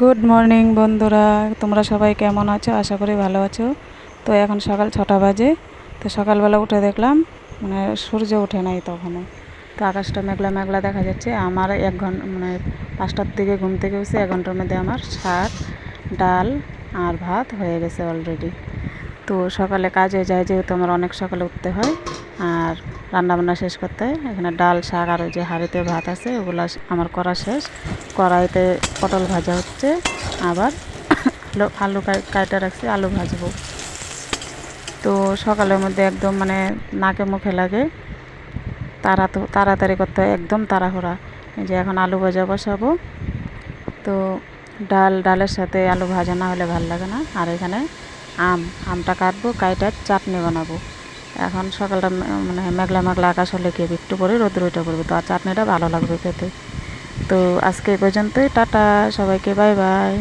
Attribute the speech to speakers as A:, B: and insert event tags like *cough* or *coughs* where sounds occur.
A: Good morning বন্ধুরা। তোমরা সবাই কেমন আছো? আশা করি ভালো আছো। তো এখন সকাল ছটা বাজে। তো সকালবেলা উঠে দেখলাম মানে সূর্য ওঠে নাই তখনও। তো আকাশটা মেঘলা মেঘলা দেখা যাচ্ছে। আমার এক ঘণ্টা মানে পাঁচটার দিকে ঘুম থেকে উঠছে। এক ঘণ্টার মধ্যে আমার শাক, ডাল আর ভাত হয়ে গেছে অলরেডি তো সকালে কাজে যায় যেহেতু আমার অনেক সকালে উঠতে হয়। আর রান্নাবান্না শেষ করতে এখানে ডাল, শাক আর ওই যে হাঁড়িতে ভাত আছে, ওগুলো আমার করা শেষ। কড়াইতে পটল ভাজা হচ্ছে। আবার *coughs* আলু কাইটা রাখছি, আলু ভাজবো। তো সকালের মধ্যে একদম মানে নাকে মুখে লাগে। তাড়া তো তাড়াতাড়ি করতে হয়, একদম তাড়াহুড়া। যে এখন আলু ভাজা বসাবো। তো ডাল, ডালের সাথে আলু ভাজা না হলে ভালো লাগে না। আর এখানে আম আমটা কাটবো কাইটার চাটনি বানাবো। এখন সকালটা মানে মেঘলা মেঘলা আকাশ হলে কি? একটু পরে রোদ রোদটা পড়বে তো আর চাটনিটা ভালো লাগবে খেতে তো আজকে এই পর্যন্তই, টাটা, সবাইকে বাই বাই